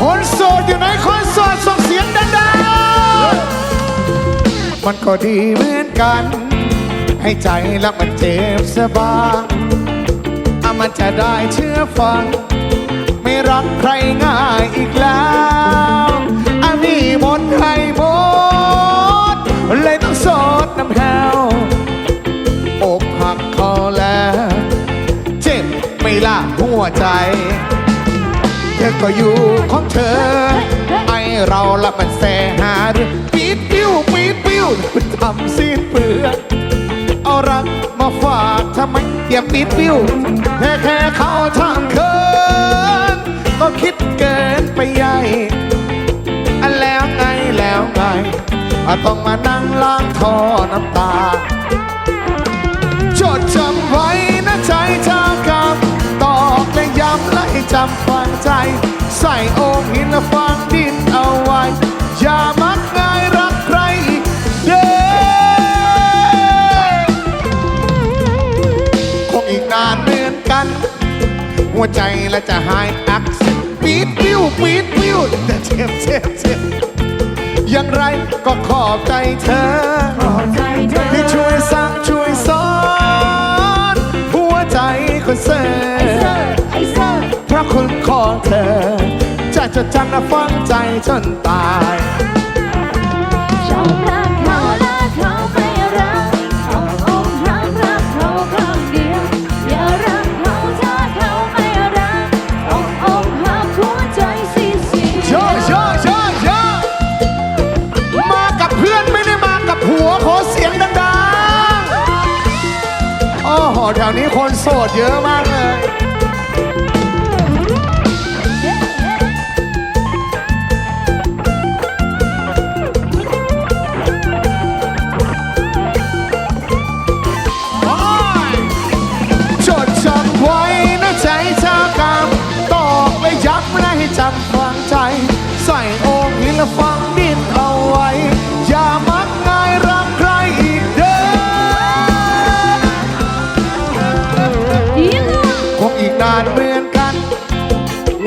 คนโสดอยู่ไหนคนโสดส่งเสียงดังๆมันก็ดีเหมือนกัน ให้ใจแล้วมันเจ็บสบายอะมันจะได้เชื่อฟัง ไม่รักใครง่ายอีกแล้วอันนี้หมดให้หมด เลยต้องโสดน้ำแหวอกหักเขาแล้ว เจ็บไม่ละหัวใจ ก็อยู่ของเธอ ไอเราละมันแสหาเรื่องปีดปิ้วปีดปิ้วมันทำสิ้นเปลือกเอารักมาฝากทำไมอย่าปีดปิ้วแค่แค่เขาทำเคินก็คิดเกินไปใหญ่อันแล้วไงแล้วไงอะต้องมานั่งล้างท่อน้ำตา จดจำไว้นะใจเธอกับตอกและย้ำและให้จำ ใจ ใส่โอ่งหินและฝังดินเอาไว้ อย่ามักง่ายรักใครอีกเด้อคงอีกนานเหมือนกัน หัวใจและจะหายอักเสบปีดปิ้วปีดปิ้วแต่เจ็บเจ็บเจ็บอย่างไรก็ขอบใจเธอขอบใจเธอที่ช่วยสั่งช่วยสอน หัวใจคนเสิ ของเธอ จะจดจำและฝังใจจนตายชอบรักเขาและเขาไม่รักเอาอกหักรัก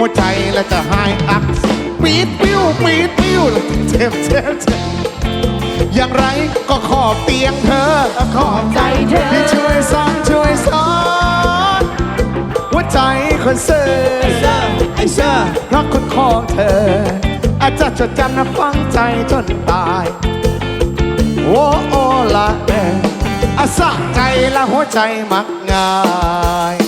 หัวใจและจะหายอักปีดปิ้วปีดปิ้วแล้วเจ็บเจ็บเจ็บอย่างไรก็ขอบเตียงเธอขอบใจเธอที่ช่วยสั่งช่วยสอนหัวใจคนเสิร์ไอ้เซอร์รักคนของเธอ อาจจะจดจำนะฟังใจจนตายโอ้โอละแม่อาสะใจและหัวใจมักง่าย